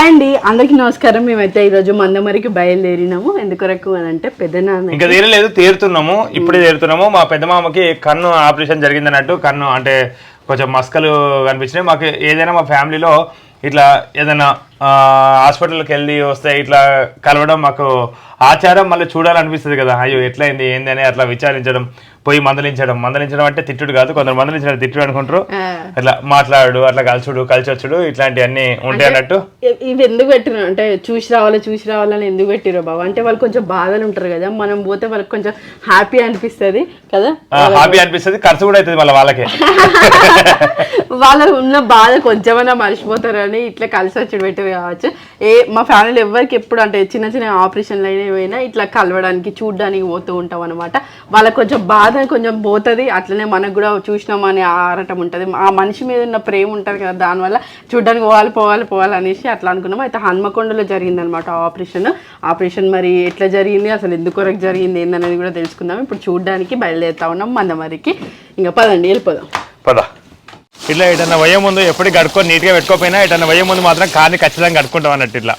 Hi అండి అందరికీ నమస్కారం. మేమైతే ఈరోజు మందమరికి బయలుదేరినాము. ఎందుకొరకు అని అంటే పెద్దనాన్న ఇంకా తీరలేదు తీరుతున్నాము. ఇప్పుడే తీరుతున్నాము. మా పెద్ద మామకి కన్ను ఆపరేషన్ జరిగింది అన్నట్టు కన్ను అంటే కొంచెం మస్కలు కనిపించినాయి. మాకు ఏదైనా మా ఫ్యామిలీలో ఇట్లా ఏదైనా హాస్పిటల్కి వెళ్ళి వస్తే ఇట్లా కలవడం మాకు ఆచారం మళ్ళీ చూడాలనిపిస్తుంది కదా. అయ్యో ఎట్లయింది ఏంది అని అట్లా విచారించడం. పోయి మందలించడం. మందలించడం అంటే తిట్టుడు కాదు. కొందరు మందలించడం తిట్టుడు అనుకుంటారు. అట్లా మాట్లాడు అట్లా కలిసుడు కలిసి వచ్చుడు ఇట్లాంటివన్నీ ఉంటాయి అన్నట్టు. ఇవి ఎందుకు పెట్టిన అంటే చూసి రావాలి చూసి రావాలని ఎందుకు పెట్టిరో బాబు? అంటే వాళ్ళు కొంచెం బాధలు ఉంటారు కదా. మనం పోతే వాళ్ళకి కొంచెం హ్యాపీ అనిపిస్తుంది కదా? హాబీ అనిపిస్తుంది. ఖర్చు కూడా అవుతుంది మళ్ళీ వాళ్ళకే. వాళ్ళకు ఉన్న బాధ కొంచెమైనా మర్చిపోతారని ఇట్లా కలిసి వచ్చి పెట్టి కావచ్చు. ఏ మా ఫ్యామిలీలో ఎవరికి ఎప్పుడు అంటే చిన్న చిన్న ఆపరేషన్లు అయినా ఇట్లా కలవడానికి చూడడానికి పోతూ ఉంటాం అనమాట వాళ్ళకి కొంచెం బాధ కొంచెం పోతుంది. అట్లనే మనకు కూడా చూసినామని ఆరటం ఉంటుంది. ఆ మనిషి మీద ఉన్న ప్రేమ ఉంటుంది కదా దానివల్ల చూడడానికి పోవాలి పోవాలి పోవాలి అనేసి అట్లా అనుకున్నాం. అయితే హన్మకొండలో జరిగిందనమాట ఆపరేషన్. ఆపరేషన్ మరి ఎట్లా జరిగింది అసలు ఎందుకు కొరకు జరిగింది ఏందనేది కూడా తెలుసుకుందాం. ఇప్పుడు చూడడానికి బయలుదేరుతా ఉన్నాం మందమరికి. ఇంకా పదండి వెళ్ళిపోదాం. పద. ఇట్లా ఎటన్నా పోయే ముందు ఎప్పుడు కడుక్కొని నీట్గా పెట్టుకోకపోయినా ఎటన్నా పోయే ముందు మాత్రం కార్ని ఖచ్చితంగా కడుక్కుంటాం అన్నట్టు ఇట్లా.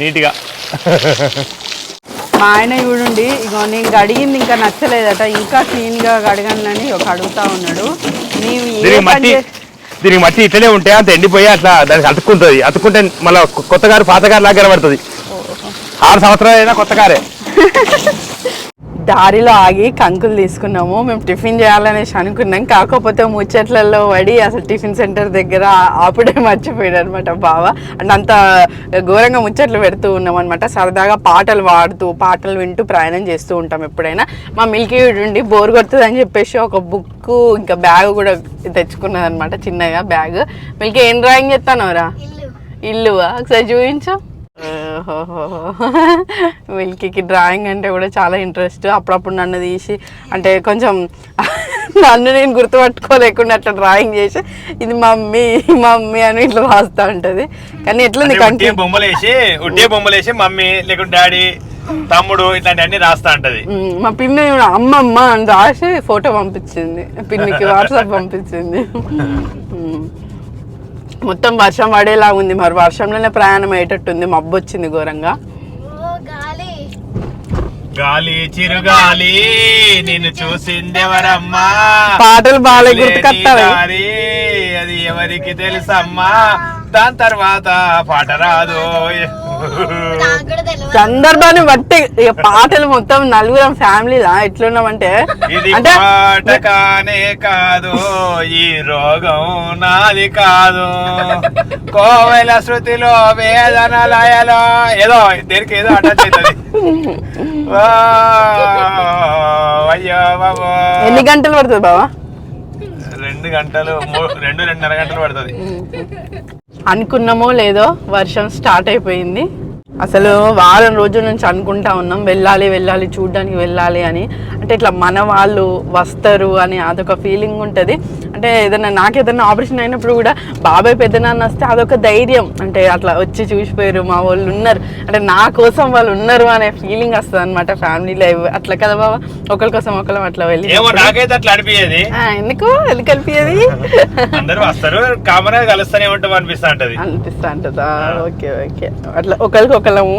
నీట్గా. మా ఆయన చూడండి ఇగో నేను గడిగింది ఇంకా నచ్చలేదట. ఇంకా క్లీన్గా గడగనని ఒక అడుగుతా ఉన్నాడు. నీవు ఏ దీనికి పని మట్టి చే- దీనికి మట్టి ఇట్లనే ఉంటే అంత ఎండిపోయి? అట్లా దానికి అతుక్కుంటుంది. అతుక్కుంటే మళ్ళీ కొత్త కారు పాత కారు లాగా కనబడుతుంది. ఆరు సంవత్సరాలు అయినా కొత్త కారే. దారిలో ఆగి కంకులు తీసుకున్నాము. మేము టిఫిన్ చేయాలనేసి అనుకున్నాం. కాకపోతే ముచ్చట్లలో పడి అసలు టిఫిన్ సెంటర్ దగ్గర ఆపుడే మర్చిపోయాడు అనమాట బావ. అంటే అంత ఘోరంగా ముచ్చట్లు పెడుతూ ఉన్నాం అనమాట సరదాగా పాటలు పాడుతూ పాటలు వింటూ ప్రయాణం చేస్తూ ఉంటాం ఎప్పుడైనా. మా మిల్కీ ఉండి బోర్ కొడుతుంది అని చెప్పేసి ఒక బుక్ ఇంకా బ్యాగ్ కూడా తెచ్చుకున్నది అనమాట చిన్నగా బ్యాగ్. మిల్కీ ఏం డ్రాయింగ్ చేస్తానవరా? ఇల్లువా? ఒకసారి చూపించు. మిల్కీకి డ్రాయింగ్ అంటే కూడా చాలా ఇంట్రెస్ట్. అప్పుడప్పుడు నన్ను తీసి అంటే కొంచెం నన్ను నేను గుర్తుపట్టుకోలేకుండా అట్లా డ్రాయింగ్ చేసి ఇది మమ్మీ మమ్మీ అని ఇట్లా రాస్తూ ఉంటుంది. కానీ ఎట్లుంది కంటి బొమ్మలు వేసి ఉట్టే బొమ్మలు వేసి మమ్మీ లేకుంటే డాడీ తమ్ముడు ఇట్లాంటివన్నీ రాస్తా ఉంటది. మా పిన్ని అమ్మమ్మ అని రాసి ఫోటో పంపించింది. పిన్నికి వాట్సాప్ పంపించింది. మొత్తం వర్షం పడేలా ఉంది. మరి వర్షంలోనే ప్రయాణం అయ్యేటట్టుంది. మబ్బు వచ్చింది ఘోరంగా. ఓ గాలి. గాలి చిరుగాలి నిన్ను చూసిందెవరమ్మా పాటలు బాగా గుర్తుకొస్తాయి దారి, అది ఎవరికి తెలుసమ్మా? దాని తర్వాత పాట రాదు. సందర్భాన్ని బట్టి ఇక పాటలు మొత్తం నలుగురం ఫ్యామిలీలా ఎట్లున్నామంటే అంటే పాట కానే కాదు ఈ రోగం నాది కాదు. కోవెల శృతిలో వేదన లయలో ఏదో దేనికి ఏదో అటాచ్ అవుతుంది. వా, అయ్యో బాబో ఎన్ని గంటలు పడుతుంది బావా? రెండు గంటలు రెండు రెండున్నర గంటలు పడుతుంది. అనుకున్నామో లేదో వర్షం స్టార్ట్ అయిపోయింది. అసలు వారం రోజుల నుంచి అనుకుంటా ఉన్నాం వెళ్ళాలి వెళ్ళాలి చూడడానికి వెళ్ళాలి అని. అంటే ఇట్లా మన వాళ్ళు వస్తారు అని అదొక ఫీలింగ్ ఉంటుంది. అంటే ఏదైనా నాకు ఏదైనా ఆపరేషన్ అయినప్పుడు కూడా బాబాయ్ పెద్దనాన్న వస్తే అదొక ధైర్యం. అంటే అట్లా వచ్చి చూసిపోయారు మా వాళ్ళు ఉన్నారు. అంటే నా కోసం వాళ్ళు ఉన్నారు అనే ఫీలింగ్ వస్తుంది అనమాట ఫ్యామిలీలో అట్లా కదా బాబా? ఒకరి కోసం ఒకరు అట్లా వెళ్ళి నాకైతే అట్లా అనిపించేది ఎందుకు? ఎందుకు కలిపియది అందరూ వస్తారు కామన్ కలుస్తూనే ఉంటాం అనిపిస్తా ఉంటది అనిపిస్తా ఉంటుందా ఓకే ఓకే. అట్లా ఒకరికి ఒకళ్ళము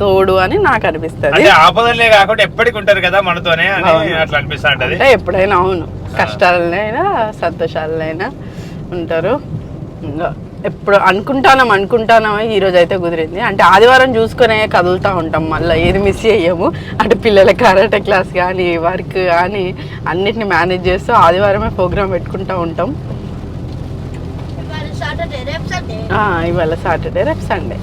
తోడు అని నాకు అనిపిస్తుంది. ఆపదలే కాకుండా ఎప్పటికి ఉంటారు కదా మనతోనే అని అట్లా అనిపిస్తా ఉంటది ఎప్పుడైనా అవును. కష్టాలనైనా సంతోషాలనైనా ఉంటారు. ఇంకా ఎప్పుడు అనుకుంటానం అనుకుంటానం ఈ రోజు అయితే కుదిరింది. అంటే ఆదివారం చూసుకునే కదులుతూ ఉంటాం. మళ్ళీ ఏది మిస్ చేయము అంటే పిల్లల కరాటే క్లాస్ కానీ వర్క్ కానీ అన్నిటిని మేనేజ్ చేస్తూ ఆదివారమే ప్రోగ్రామ్ పెట్టుకుంటూ ఉంటాం. ఇవాళ సాటర్డే రేపు సండే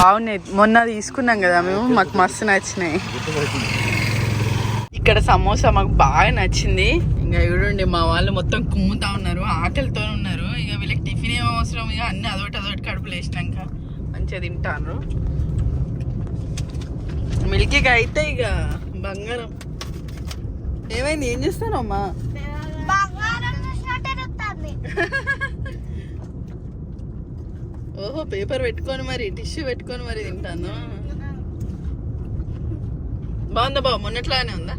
బాగున్నాయి. మొన్న తీసుకున్నాం కదా మేము మాకు మస్తు నచ్చినాయి. ఇక్కడ సమోసా మాకు బాగా నచ్చింది. ఇంకా చూడండి మా వాళ్ళు మొత్తం కుమ్ముతా ఉన్నారు ఆకలితో ఉన్నారు. ఇక వీళ్ళకి టిఫిన్ ఏం అవసరం? ఇక అన్ని అదొకటి అదొకటి కడుపులు వేసినాక మంచిగా తింటారు మిల్కీకి అయితే ఇక బంగారం. ఏమైంది? ఏం చేస్తాను అమ్మా? బంగారం ఓహో పేపర్ పెట్టుకొని మరి టిష్యూ పెట్టుకొని మరి తింటాను. బాగుందా బాబు? మొన్నట్లానే ఉందా?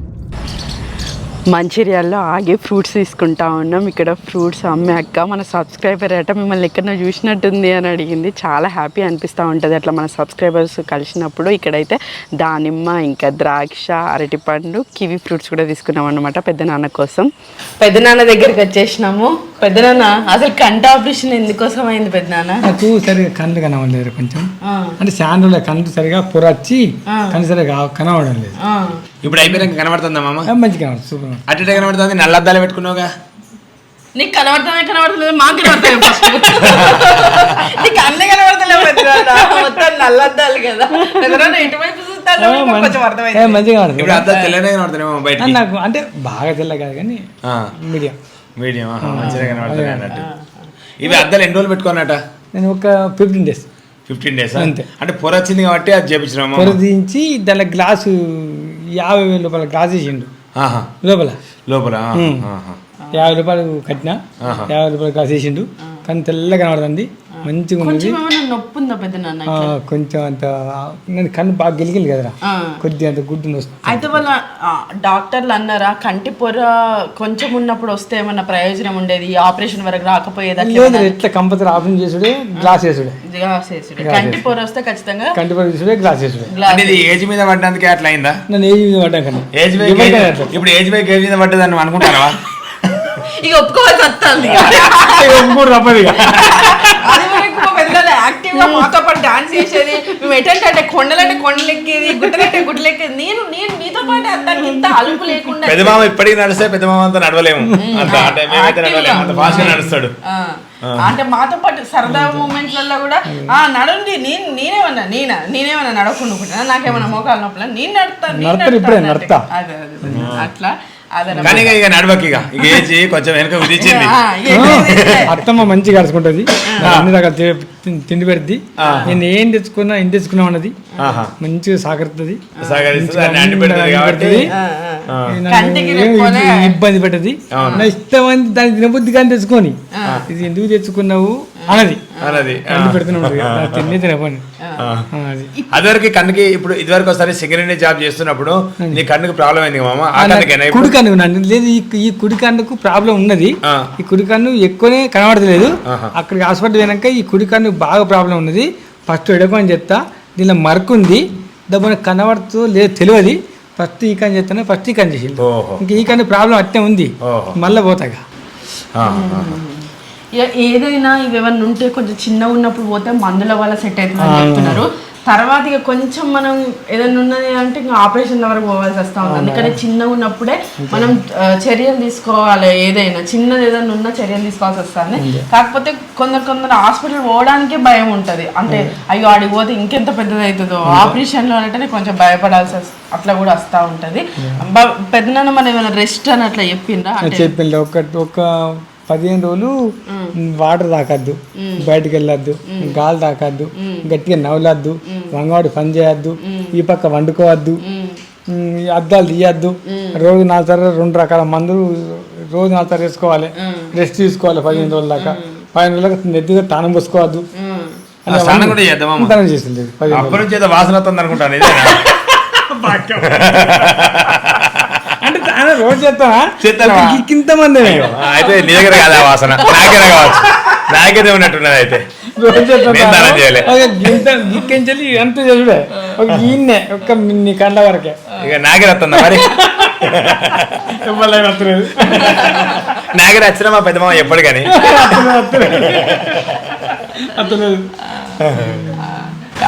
మంచిర్యాలలో ఆగి ఫ్రూట్స్ తీసుకుంటా ఉన్నాం. ఇక్కడ ఫ్రూట్స్ అమ్మే అక్క మన సబ్స్క్రైబర్ అట మిమ్మల్ని ఎక్కడో చూసినట్టుంది అని అడిగింది. చాలా హ్యాపీ అనిపిస్తూ ఉంటుంది అట్లా మన సబ్స్క్రైబర్స్ కలిసినప్పుడు. ఇక్కడైతే దానిమ్మ ఇంకా ద్రాక్ష అరటిపండు కివి ఫ్రూట్స్ కూడా తీసుకున్నాం అనమాట పెద్ద నాన్న కోసం. పెద్ద నాన్న దగ్గరికి వచ్చేసినాము. పెద్ద నాన్న అసలు కంట ఆపరేషన్ ఎందుకోసం అయింది పెద్ద నాన్న? నాకు సరిగా కళ్ళు కనవడలేదు కొంచెం. అంటే శాండ్లో కళ్ళు సరిగా పొర వచ్చి కళ్ళు సరిగా కనవడం లేదు ఇప్పుడు అయిపోయాక కనబడుతుందా మామ? మంచి కనబడు సూపర్ అటు ఇటే కనబడుతుంది నల్లద్దాలు పెట్టుకున్నావుగా. నీకు కనబడతానే కనబడతలేదు మాకు కనబడతాయి ఫస్ట్ నీకు అన్నీ కనబడతలేవు. మొత్తం కదా. చూస్తాడో మీకు కొంచెం ఏ, అర్థమైంది. మంచిగా కనబడుతుంది. ఇప్పుడు అద్దాలు తెల్లనే కనబడుతున్నామో ఆ, బయట నాకు అంటే బాగా తెల్ల కాదు కానీ మీడియం. మీడియం మంచిగా అన్నట్టు. ఇవి అద్దాలు ఎన్ని రోజులు పెట్టుకున్నట నేను ఒక ఫిఫ్టీన్ డేస్ ఫిఫ్టీన్ డేస్ అంతే. అంటే పొర వచ్చింది కాబట్టి అది చేపించినాము? పొర దించి దాని గ్లాసు యాభై వేల రూపాయల గ్లాస్ ఆహా లోపల? లోపల. యాభై రూపాయలు కట్టిన. యాభై రూపాయలు గ్లాస్ వేసిండు కానీ తెల్ల కనబడుతుంది. మంచిగా నొప్పి ఉందా పెద్ద కొంచెం అంత నేను కన్ను బాగా గెలిగింది కదరా. ఆ. కొద్దిగా అంత గుడ్డు వస్తుంది. అయితే వాళ్ళ డాక్టర్లు అన్నారా కంటి పొర కొంచెం ఉన్నప్పుడు వస్తే ఏమన్నా ప్రయోజనం ఉండేది? ఈ ఆపరేషన్ వరకు రాకపోయేది లేదు ఎట్లా కంపల్సరీ ఆపరేషన్ చేసుడే? గ్లాస్ వేసుడే గ్లాస్ వేసుడు. కంటి పొర వస్తే ఖచ్చితంగా కంటి గ్లాస్ వేసుడే గ్లాస్ అంటే ఇది ఏజ్ మీద పడ్డానికి అట్లా అయిందా? నన్ను ఏజ్ మీద పడ్డా కానీ ఏజ్. ఇప్పుడు ఏజ్ ఏజ్ మీద పడ్డదని నువ్వు అనుకుంటావా ఇక ఒప్పుకోవాల్సి వస్తుంది అది వరకు మా పెద్దలు యాక్టివ్గా మాతో పాటు డాన్స్ చేసేది మేము ఎటంటే అంటే కొండలంటే కొండలు ఎక్కేది గుట్టలంటే గుట్టలు ఎక్కేది నేను నేను మీతో పాటు అంత ఇంత అలుపు లేకుండా పెద్ద మామ ఇప్పటికి నడిస్తే పెద్ద మామ అంతా నడవలేము అంత అంటే మేమైతే నడవలేము అంత ఫాస్ట్గా నడుస్తాడు ఆ, అంటే మాతో పాటు సరదా మూమెంట్లలో కూడా ఆ నడండి నేను నేనేమన్నా నేనా నేనేమన్నా నడవకుండా నాకేమన్నా మోకాలు నొప్పులా నేను నడుస్తాను నేను నడతారు ఇప్పుడే, నడుస్తాను నడతా. అదే అదే అట్లా కానీ ఇక- నడవకి ఇక. ఇక ఏజ్ కొంచెం వెనక విధించింది అత్తమ్మ మంచిగా కలుసుకుంటది అన్ని రకాల తిండి పెడుద్ది. నేను ఏం తెచ్చుకున్నా ఏం తెచ్చుకున్నా అన్నది. మంచిగా సాగరుతుంది. ఇబ్బంది పెట్టది. నా ఇష్టమైంది దానికి తినబుద్ధి కానీ తెచ్చుకొని. ఇది ఎందుకు తెచ్చుకున్నావు? అన్నది అన్నది పెడుతున్నాడు తినపని అదివరకు కన్నుకి ఇప్పుడు ఇదివరకు ఒకసారి సెకండ్ జాబ్ చేస్తున్నప్పుడు నీ కన్నుకి ప్రాబ్లం అయింది మామ? కుడి కన్ను లేదు ఈ కుడి కన్నుకు ప్రాబ్లం ఉన్నది. ఈ కుడి కన్ను ఎక్కువనే కనబడతలేదు. ఆహా. అక్కడికి హాస్పిటల్ పోయినాక ఈ కుడి కన్ను బాగా ప్రాబ్లం ఉన్నది. ఫస్ట్ ఎడకని చెప్తా. దీనిలో మరకు ఉంది. దబ్బున కనబడుతూ లేదు తెలియదు. ఫస్ట్ ఈ కన్ను చెప్తాను ఫస్ట్ ఈ కన్ను చేసింది ఇంక ఈ కన్ను ప్రాబ్లం అట్టే ఉంది. మళ్ళీ పోతాగా ఏదైనా ఇవి ఏమన్నా ఉంటే కొంచెం చిన్నగా ఉన్నప్పుడు పోతే మందుల వల్ల సెట్ అవుతుందని చెప్తున్నారు. తర్వాత ఇక కొంచెం మనం ఏదైనా ఉన్నది అంటే ఇంకా ఆపరేషన్ వరకు పోవాల్సి వస్తా ఉంది. అందుకని చిన్నగా ఉన్నప్పుడే మనం చర్యలు తీసుకోవాలి ఏదైనా. చిన్నది ఏదైనా ఉన్నా చర్యలు తీసుకోవాల్సి వస్తుంది. కాకపోతే కొందరు కొందరు హాస్పిటల్ పోవడానికే భయం ఉంటది. అంటే అయ్యో ఆడికి పోతే ఇంకెంత పెద్దది అవుతుందో? ఆపరేషన్లో అంటేనే కొంచెం భయపడాల్సి అట్లా కూడా వస్తూ ఉంటది. పెద్దనాన్న మనం ఏమైనా రెస్ట్ అని అట్లా చెప్పిండ్రా? అంటే చెప్పింది ఒక ఒక పదిహేను రోజులు వాటర్ తాకద్దు బయటకు వెళ్ళొద్దు గాలి తాకద్దు గట్టిగా నవ్వలద్దు వంగవాడు పని చేయొద్దు ఈ పక్క వండుకోవద్దు అద్దాలు తీయద్దు. రోజు నాలుగు సార్లు రెండు రకాల మందులు రోజు నాలుగు సార్లు వేసుకోవాలి. రెస్ట్ తీసుకోవాలి పదిహేను రోజుల దాకా. పదిహేను రోజులకు నెత్తిగా తానం పోసుకోవద్దు. ఆ స్నానం కూడా చేద్దామా తానం చేసింది. అప్పటి నుంచి వాసన వస్తుంది అనుకుంటాను రోజు? ఇంత మంది అయితే నీ దగ్గర కాదు ఆ వాసన. కావచ్చు. ఉన్నట్టున్నది అయితే. గిక్కించాలి ఎంత చేసుడే ఒక ఈయన్నే ఒక్క నీ కండ వరకే. ఇక నాకే వస్తుందా మరి? ఎవరైనా వస్తలేదు. నాకే నచ్చిన మా ఎప్పుడు కానీ.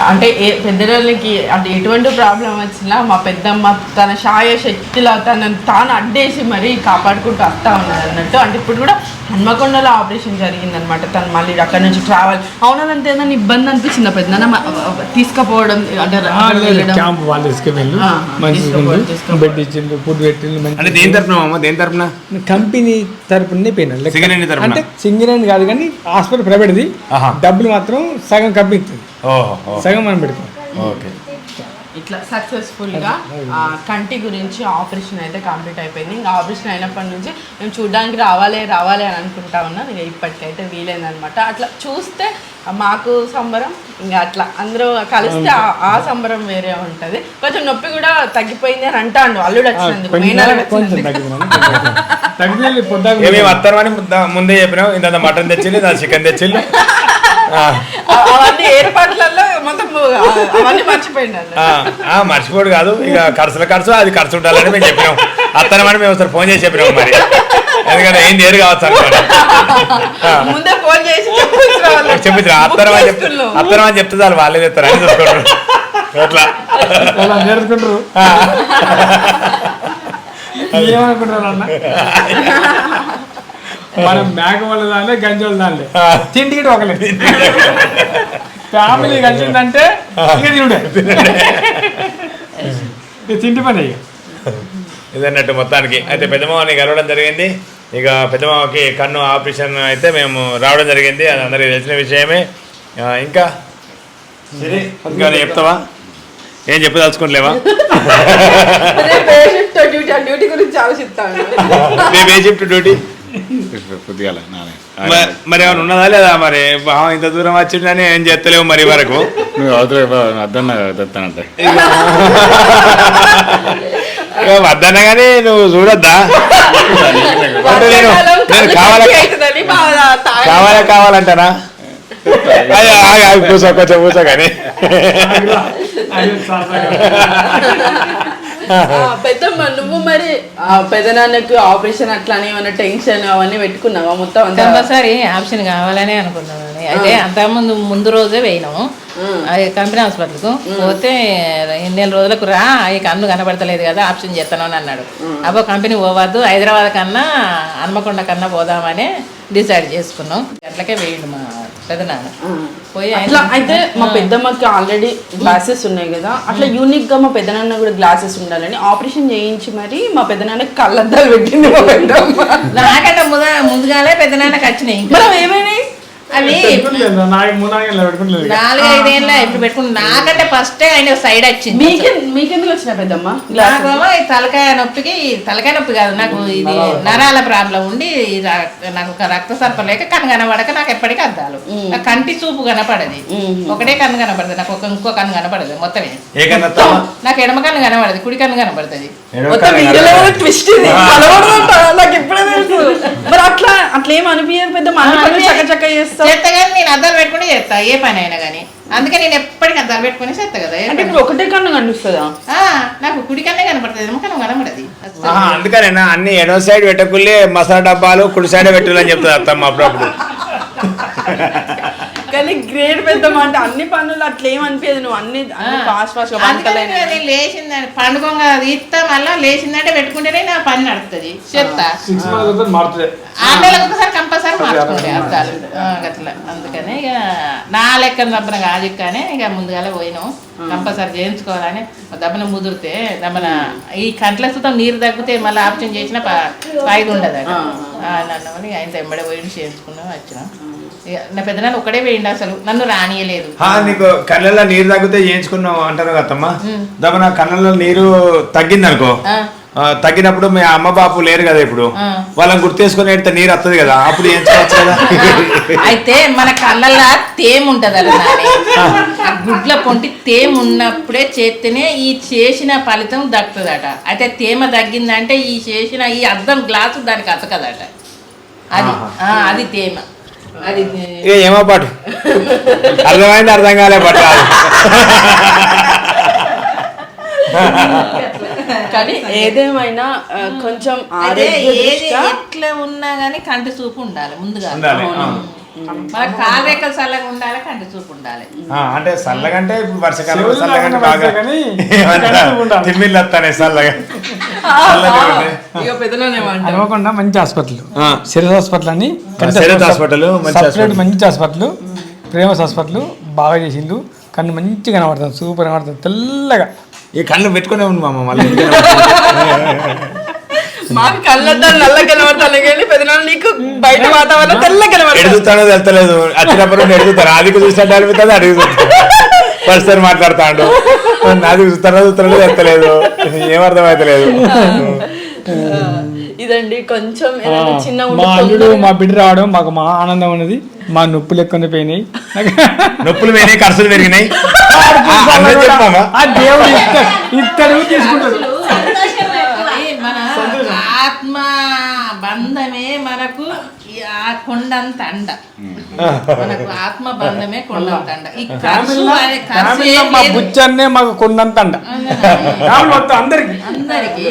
అంటే ఏ అంటే ఎటువంటి ప్రాబ్లం వచ్చినా మా పెద్దమ్మ తన శాయ శక్తిలో తనను తాను అడ్డేసి మరీ కాపాడుకుంటూ వస్తా ఉన్నది అన్నట్టు. అంటే ఇప్పుడు కూడా హన్మకొండలో ఆపరేషన్ జరిగింది అనమాట తను మళ్ళీ అక్కడ నుంచి ట్రావెల్ అవునంత ఏదైనా ఇబ్బంది అనిపించింది పెద్ద తీసుకుపోవడం అంటే. క్యాంప్ వాళ్ళు తీసుకువెళ్ళు మంచి. బెడ్ ఇచ్చిండ్రు ఫుడ్ పెట్టిండ్రు అంటే దేని తరపున మామ దేని తరపున? కంపెనీ తరపునే పోయినా అంటే సింగరేణి కాదు కానీ హాస్పిటల్ ప్రైవేట్ది. డబ్బులు మాత్రం సగం కంపెనీ. సగం మనం పెడతాం. ఓకే. ఇట్లా సక్సెస్ఫుల్గా ఆ, కంటి గురించి ఆపరేషన్ అయితే కంప్లీట్ అయిపోయింది. ఇంకా ఆపరేషన్ అయినప్పటి నుంచి మేము చూడడానికి రావాలి రావాలి అని అనుకుంటా ఉన్నాం. ఇంకా ఇప్పటికైతే వీలైందనమాట అట్లా చూస్తే మాకు సంబరం ఇంకా అట్లా అందరూ కలిస్తే ఆ- సంబరం వేరే ఉంటది. కొంచెం నొప్పి కూడా తగ్గిపోయింది అని అంటాండు అల్లుడు వచ్చినందుకు. ముందే చెప్పినాం ఇంత మటన్ తెచ్చింది చికెన్ తెచ్చింది ఆ- అవన్నీ ఏర్పాట్లలో మొత్తం ఆ- అవన్నీ మర్చిపోయిండు మర్చిపోడు కాదు. ఇక ఖర్చుల ఖర్చు అది ఖర్చు ఉండాలని మేము చెప్పినాం. అత్తనమని మేము ఒకసారి ఫోన్ చేసి చెప్పినాం మరి. ఎందుకంటే ఏం దేరు కావచ్చు అనుకోండి. ముందే ఫోన్ చేసి అత్తనం అని చెప్తే. అత్తనం అని చెప్తే చాలు వాళ్ళే చెప్తారు అని చూసుకుంటారు. అట్లా. అలా నేర్చుకుంటారు. ఏమనుకుంటారు అన్న? మనం మేక వాళ్ళ దానిలే గంజి వాళ్ళ దానిలే. తిండికి ఒకలే. ఫ్యామిలీ కలిసిందంటే ఇక తినుడే. తిండి పని ఇదన్నట్టు మొత్తానికి. అయితే పెద్దమామని కలవడం జరిగింది. ఇక పెద్దమామకి కన్ను ఆపరేషన్ అయితే మేము రావడం జరిగింది. అది అందరికీ తెలిసిన విషయమే. ఇంకా? సరే. ఇంకా చెప్తావా? ఏం చెప్పదలుచుకోలేవా డ్యూటీ? గురించి ఆలోచిస్తాను రేపు ఏ షిఫ్ట్ డ్యూటీ? పొద్దుగాల మరి ఏమైనా ఉన్నదా లేదా మరి? బావ ఇంత దూరం వచ్చిందని ఏం చేస్తలేవు మరి వరకు. నువ్వు అవతల అద్దన్న ఇక వద్దన్నా కానీ నువ్వు చూడొద్దా? అంటే నేను నేను కావాలా కావాలా కావాలంటానా? కూర్చో కొంచెం కూర్చో కానీ పెద్దమ్మ నువ్వు మరి ఆ, పెదనాన్నకు ఆపరేషన్ అట్లా అని ఏమైనా టెన్షన్ అవన్నీ పెట్టుకున్నావా? మొత్తం కంపల్సరీ ఆప్షన్ కావాలనే అనుకున్నాను అయితే అంతకుముందు ముందు రోజే పోయినాము. అది కంపెనీ హాస్పిటల్కు. పోతే నెల రోజులకు రా ఈ కన్ను కనబడతలేదు కదా ఆప్షన్ చేస్తాను అని అన్నాడు. అబ్బో కంపెనీ పోవద్దు హైదరాబాద్ కన్నా హన్మకొండ కన్నా పోదామని డిసైడ్ చేసుకున్నాం. అట్లకే వేయండి మా అట్లా అయితే మా పెద్దమ్మకి ఆల్రెడీ గ్లాసెస్ ఉన్నాయి కదా. అట్లా యూనిక్గా మా పెద్దనాన్న కూడా గ్లాసెస్ ఉండాలని ఆపరేషన్ చేయించి మరి మా పెద్దనాన్నకి కళ్ళద్దాలు పెట్టింది నాకంటే ముందు ముందుగానే పెద్దనాన్నకి వచ్చినాయి ఇంకా. మరి ఏమైనాయి అవి. నాలుగు ఐదేళ్ళ ఇప్పుడు పెట్టుకుని నాకంటే ఫస్ట్ ఆయన సైడ్ వచ్చింది. మీకే మీకెందుకు వచ్చిన పెద్దమ్మ? నాకేమో ఈ తలకాయ నొప్పికి తలకాయ నొప్పి కాదు నాకు ఇది నరాల ప్రాబ్లం. ఉండి నాకు ఒక రక్త సర్ప లేక కన్ను కనబడక నాకు ఎప్పటికీ అద్దాలు. నాకు కంటి చూపు కనపడది. ఒకటే కన్ను కనపడదు నాకు ఒక ఇంకో కన్ను కనపడదు మొత్తమే. నాకు ఎడమ కన్ను కనపడదు కుడి కన్ను కనపడుతుంది. ట్విస్ట్ ఇది. కలవడంతా నాకు ఇప్పుడే తెలుసు. మరి అట్లా అట్లా ఏం అనిపించదు పెద్ద చక్క చక్క చేస్తాం. చేస్తా కానీ నేను అద్దాలు పెట్టుకుని చేస్తా ఏ పని అయినా కానీ. అందుకే నేను ఎప్పటికీ అద్దాలు పెట్టుకుని చేస్తా కదా ఏ అంటే పని. ఇప్పుడు ఒకటే కన్ను కనిపిస్తుందా? ఆ, నాకు కుడి కన్నే కనపడుతుంది ఎడమ కన్ను కనపడది. అందుకనేనా అన్ని ఎడో సైడ్ పెట్టకుల్లే మసాలా డబ్బాలు కుడి సైడ్ పెట్టులని చెప్తుంది అత్తమ్మ అప్పుడప్పుడు. కానీ గ్రేట్ పెద్దమ్మ అంటే అన్ని పనులు అట్లా ఏం అనిపించదు నువ్వు అన్ని అన్ని ఫాస్ట్ ఫాస్ట్ అందుకని లేచిందని పండుగ ఇస్తా మళ్ళీ లేచిందంటే పెట్టుకుంటేనే నా పని నడుస్తుంది చెప్తా. నెలలకు ఒకసారి కంపల్సరీ ఆ, అట్లా అందుకని ఇక నా లెక్క దబ్బన కాదు కానీ ఇక ముందుగానే పోయినాం. కంపల్సరీ చేయించుకోవాలని. దబ్బన ముదిరితే దబ్బన ఈ కంట్ల సుతం నీరు తగ్గితే మళ్ళీ ఆప్షన్ చేసిన ఫైదా ఉండదు నన్ను అని ఆయన ఎంబడే పోయి చేయించుకున్నాం వచ్చినాం. నా పెద్దనాన్న ఒక్కడే పోయిండు అసలు. నన్ను రానియలేదు. ఆ, నీకు కళ్ళల్లో నీరు తగ్గితే చేయించుకున్నావు అంటారు కదమ్మా దమ్మ నా కళ్ళల్లో నీరు తగ్గింది అనుకో. తగ్గినప్పుడు మీ అమ్మ బాపు లేరు కదా ఇప్పుడు. వాళ్ళని గుర్తేసుకుని ఎడితే నీరు వస్తుంది కదా అప్పుడు చేయించుకోవచ్చు కదా. అయితే మన కళ్ళల్లో తేమ ఉంటది. ఆ. గుడ్ల పొంటి తేమ ఉన్నప్పుడే చేస్తేనే ఈ చేసిన ఫలితం దక్కుతుందట. అయితే తేమ తగ్గిందంటే ఈ చేసిన ఈ అద్దం గ్లాసు దానికి అతకదట. అది. ఆ, అది తేమ. ఇక ఏమో పాటు అర్థమైంది అర్థం కాలే అది. కానీ ఏదేమైనా కొంచెం ఎట్లా ఉన్నా గానీ కంటి చూపు ఉండాలి ముందుగా. కాలు రెక్కలు చల్లగా ఉండాలి కంటి చూపు ఉండాలి. ఆ, అంటే చల్లగంటే ఇప్పుడు వర్షకాలం చల్లగంటే బాగా. తిమ్మిళ్ళు వస్తానే చల్లగా. హనుమకొండ మంచి హాస్పిటల్. సిరస్ హాస్పిటల్. అని సపరేట్ హాస్పిటల్. మంచి హాస్పిటల్. ప్రేమస్ హాస్పిటల్ బాగా చేసిండు కన్ను మంచిగా కనబడుతుంది సూపర్ కనబడుతుంది తెల్లగా. ఈ కళ్ళు పెట్టుకునే ఉంది మామ మళ్ళీ. మాకు కళ్ళద్దాలు నల్ల కనబడతాను కానీ పెద్దనాన్న నీకు బయట వాతావరణం తెల్ల కనబడతాను ఎడుగుతానో తెలుస్తలేదు వచ్చినప్పుడు ఎడుగుతాను అదికి చూసినట్టు అనిపిస్తుంది అడుగుతాను పరిస్థితి మాట్లాడుతాడు. నాది చూస్తారా చూస్తారో ఎత్తలేదు ఏమర్థం అవుతలేదు ఇదండి కొంచెం చిన్న మా అల్లుడు మా బిడ్డ రావడం మాకు మా ఆనందం ఉన్నది. మా నొప్పులు ఎక్కువ పోయినాయి. నొప్పులు పెరిగినాయి ఖర్చులు పెరిగినాయి. దేవుడు ఇస్తాడు తీసుకుంటాడు. ఆత్మ బంధమే మనకు ఆ కొండంత అండ. మనకు ఆత్మ బంధమే కొండంత అండ. ఈ ఖర్చు అనే ఖర్చు. బుచ్చన్నే మాకు కొండంత అండ. అందరికి. అందరికి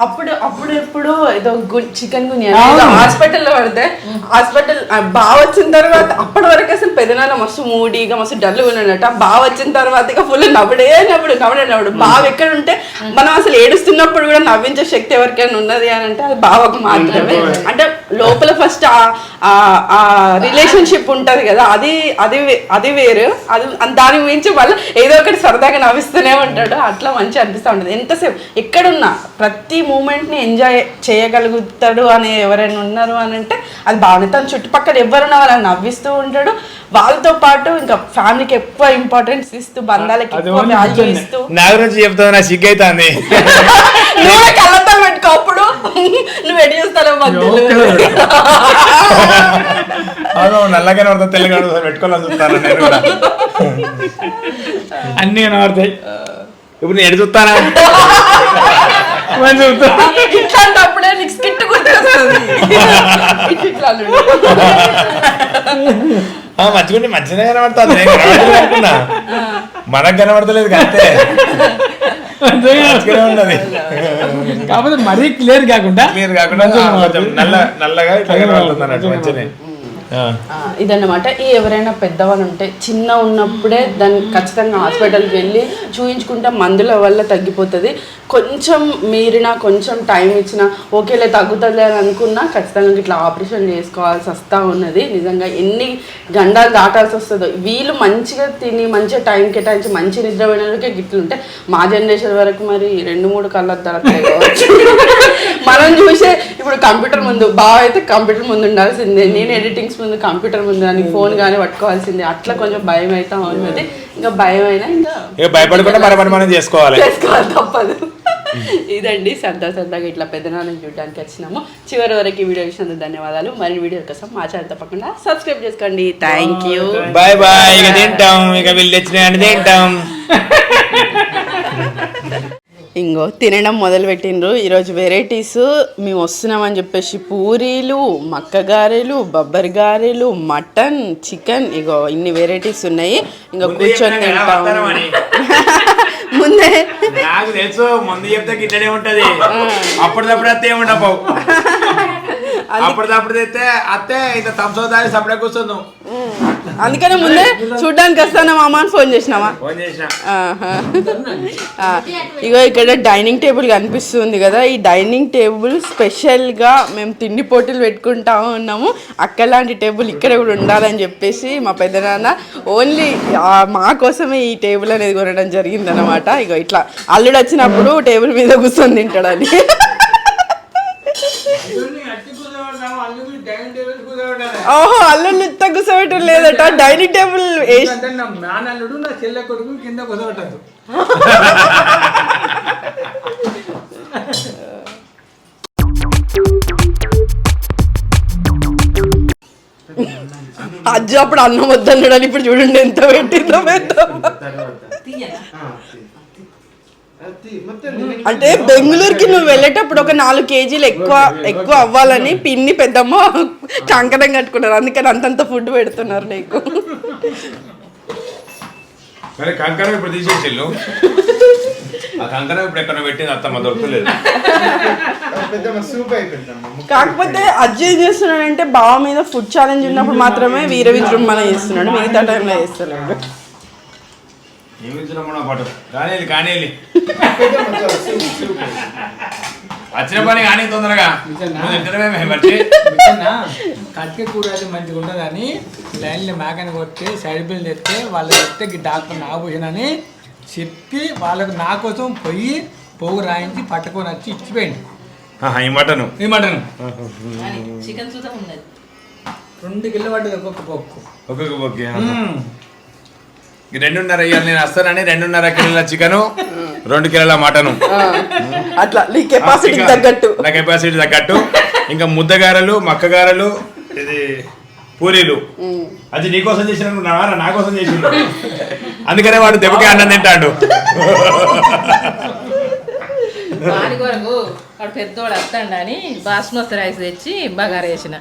అప్పుడు అప్పుడు ఎప్పుడు ఏదో చికెన్ గునియా. హాస్పిటల్లో పడితే హాస్పిటల్ బాగా వచ్చిన తర్వాత అప్పటి వరకు అసలు పెదనాన్న మస్తు మూడీగా మస్తు డల్గా ఉన్నట బాగా వచ్చిన తర్వాత ఇక ఫుల్ నవ్వుడే నవ్వుడు నవ్వుడే నవ్వుడు. బావ ఎక్కడ ఉంటే మనం అసలు ఏడుస్తున్నప్పుడు కూడా నవ్వించే శక్తి ఎవరికైనా ఉన్నది అని అంటే అది బావకు మాత్రమే. అంటే లోపల ఫస్ట్ ఆ రిలేషన్షిప్ ఉంటది కదా అది అది వే- అది వేరు. అది దాని మించి మళ్ళీ ఏదో ఒకటి సరదాగా నవ్విస్తూనే ఉంటాడు. అట్లా మంచిగా అనిపిస్తూ ఉంటుంది. ఎంతసేపు ఎక్కడున్నా ప్రతి మూమెంట్ని ఎంజాయ్ చేయగలుగుతాడు అని ఎవరైనా ఉన్నారు అని అంటే అది బాగానే తన చుట్టుపక్కల ఎవరున్నా వాళ్ళని నవ్విస్తూ ఉంటాడు. వాళ్ళతో పాటు ఇంకా ఫ్యామిలీకి ఎక్కువ ఇంపార్టెన్స్ ఇస్తూ బంధాలకి ఎక్కువ వాల్యూ. ఇస్తూ. నా గురించి చెప్తావు నా సిగ్గైతుంది. నువ్వు అప్పుడు నువ్వు ఎడి చూస్తావు. అవును నల్లగానే పడతా తెల్లగా పడతా పెట్టుకోవాలని చూస్తాను నేను కూడా. అన్ని కనబడతాయి. ఇప్పుడు నేను ఎడు చూస్తానా. ఇట్లాంటప్పుడే నీకు స్కిట్ మంచిగుండి మంచిగా కనబడుతుంది. మనకు కనబడతలేదు అంతే. ఉన్నది. కాకపోతే మరీ క్లియర్ కాకుండా మీరు కాకుండా. నల్ల నల్లగా ఇట్లా కనబడుతుంది ఇదన్నమాట. ఈ ఎవరైనా పెద్దవాళ్ళు ఉంటే చిన్న ఉన్నప్పుడే దాన్ని ఖచ్చితంగా హాస్పిటల్కి వెళ్ళి చూయించుకుంటే మందుల వల్ల తగ్గిపోతుంది. కొంచెం మీరినా కొంచెం టైం ఇచ్చినా ఓకేలే తగ్గుతుంది అని అనుకున్నా ఖచ్చితంగా ఇట్లా ఆపరేషన్ చేసుకోవాల్సి వస్తూ ఉన్నది. నిజంగా ఎన్ని గండాలు దాటాల్సి వస్తుందో. వీళ్ళు మంచిగా తిని మంచిగా టైం కేటాయించి మంచి నిద్ర పోయిన గిట్లు ఉంటే మా జనరేషన్ వరకు మరి రెండు మూడు కళ్ళ వస్తాయి కావచ్చు మనం చూసే ఇప్పుడు కంప్యూటర్ ముందు బాగా అయితే కంప్యూటర్ ముందు ఉండాల్సిందే. నేను ఎడిటింగ్స్ ముందు కంప్యూటర్ ముందు అని ఫోన్ కానీ పట్టుకోవాల్సిందే. అట్లా కొంచెం భయం అయితే ఉన్నది ఇంకా భయం అయినా ఇంకా ఇక భయపడకుండా మన పని మనం చేసుకోవాలి. చేసుకోవాలి తప్పదు. ఇదండి సరదా సరదాగా ఇట్లా పెద్దనాన్ని చూడడానికి వచ్చినాము. చివరి వరకు ఈ వీడియో చూసినందుకు ధన్యవాదాలు. మరి వీడియో కోసం మా ఛానల్ తప్పకుండా సబ్స్క్రైబ్ చేసుకోండి. థ్యాంక్ యూ బాయ్ బాయ్ ఇక తింటాం. ఇక వీళ్ళు తెచ్చినాయని తింటాం. ఇంగో తినడం మొదలు పెట్టిండ్రు ఈరోజు వెరైటీస్. మేము వస్తున్నామని చెప్పేసి పూరీలు మక్క గారెలు బొబ్బరి గారెలు మటన్ చికెన్ ఇగో ఇన్ని వెరైటీస్ ఉన్నాయి. ఇంకా కూర్చొని తింటాం ముందే. నాకు తెలుసు ముందు చెప్తే గిట్లనే ఉంటది. అప్పటిదప్పుడు అత్తే ఉండవు అప్పటిదప్పుడు తెస్తే అత్తే ఇంత దారి సపడే అందుకనే ముందే చూడ్డానికి వస్తానా మామ అని ఫోన్ చేసినావా? ఫోన్ చేసిన. ఇగో ఇక్కడ డైనింగ్ టేబుల్ కనిపిస్తుంది కదా ఈ డైనింగ్ టేబుల్ స్పెషల్గా మేము తిండి పోటీలు పెట్టుకుంటా ఉన్నాము. అక్కలాంటి టేబుల్ ఇక్కడ కూడా ఉండాలని చెప్పేసి మా పెద్దనాన్న ఓన్లీ మా కోసమే ఈ టేబుల్ అనేది కొనడం జరిగింది అనమాట ఇగో ఇట్లా అల్లుడు వచ్చినప్పుడు టేబుల్ మీద కూర్చొని తింటాడని ఓహో అల్లుడు ఇంత కూర్చోబెట్టడం లేదట. డైనింగ్ టేబుల్ అంటే నా మేనల్లుడు నా చెల్లె కొడుకు కింద అజ్జు అప్పుడు అన్నం వద్దన్నాడని ఇప్పుడు చూడండి ఎంత పెట్టిందో పెద్ద అంటే బెంగళూరుకి నువ్వు వెళ్ళేటప్పుడు ఒక నాలుగు కేజీలు ఎక్కువ ఎక్కువ అవ్వాలని పిన్ని పెద్దమ్మ కంకణం కట్టుకున్నారు. అందుకని అంతంత ఫుడ్ పెడుతున్నారు నీకు. మరి కంకణం ఇప్పుడు తీసేసిల్లు ఆ కంకణం ఇప్పుడు ఎక్కడ పెట్టింది అత్తమ్మ దొరకలేదు. కాకపోతే అజ్జు ఏం చేస్తున్నాడంటే బావ మీద ఫుడ్ ఛాలెంజ్ ఉన్నప్పుడు మాత్రమే వీర విజృంభణ చేస్తున్నాడు. మిగతా టైంలో చేస్తున్నాడు ఏమి ఇచ్చినా పాటు. కానేది కానేది వచ్చిన పని కానీ తొందరగా. కట్కే కూర అయితే మంచిగా ఉండదని లైన్లో మేకని కొట్టి సైడ్ బిల్ తెస్తే వాళ్ళకి చెప్తే డాక్టర్ నాగభూషణ్ అని చెప్పి వాళ్ళకు నా కోసం పోయి పోగు రాయించి పట్టుకొని వచ్చి ఇచ్చిపోయింది ఈ మటను. ఈ మటన్. చికెన్ చూద్దాం ఉన్నది రెండు కిలో పడ్డది ఒక్కొక్క పొక్కు. ఒక్కొక్క. ఈ రెండున్నర ఇయ్యాలి నేను వస్తానని రెండున్నర కిలోల చికెను. రెండు కిలోల మటను. అట్లా. నీ కెపాసిటీకి తగ్గట్టు. నా కెపాసిటీ తగ్గట్టు. ఇంకా ముద్దగారలు మక్కగారలు ఇది పూరీలు. అది నీకోసం చేసిన నా కోసం చేసిండు అందుకనే వాడు దెబ్బకి అన్నం తింటాడు. వాడి కొరకు వాడు పెద్దోడు వస్తాడని బాస్మతి రైస్ తెచ్చి బగారా వేసిన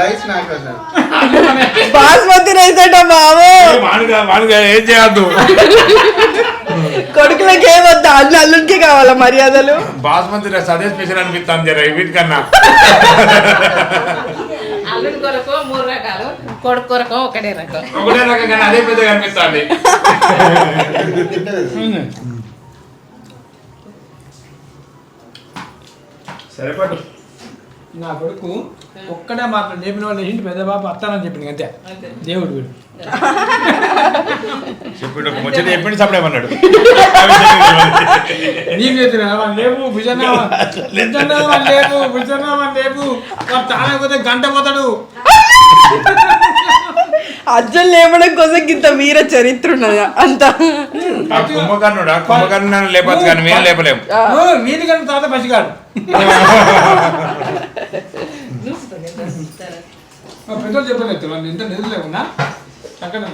రైస్ నాకు. బాస్మతి రైస్ అంట బాబు. ఏం చేయొద్దు. కొడుకులకి ఏమొద్దా అల్లు అల్లుడికి కావాలా మర్యాదలు? బాస్మతి రైస్ అదే స్పెషల్ అనిపిస్తాను జర వీటికన్నా. అల్లుడి కొరకు మూడు రకాలు కొడుకు కొరకు ఒకటే రకం. ఒకటే రకంగా అదే పెద్దగా అనిపిస్తుంది సరిపడు. నా కొడుకు ఒక్కడే మాత్రం చెప్పిన వాళ్ళు ఇంటి పెద్ద బాబు అత్తానని చెప్పింది అంతే. దేవుడు వీడు చెప్పిండు ముచ్చట చెప్పిండు సపడేమన్నాడు నీకు చేతున్నా వాళ్ళు లేపు లేపు భుజన్నా వాళ్ళు లేపు వాడు తానకపోతే గంట పోతాడు అజ్జలు లేపడం కోసం ఇంత వీర చరిత్ర ఉన్నది అంత కుంభకర్ణుడా కుంభకర్ణుడు లేపచ్చు కానీ మేము లేపలేము ఓ, వీధి కంటే తాత పసిగాడు పెట్రోల్ చెప్పలేదు ఎంత నిధులు లేకుండా చక్కగా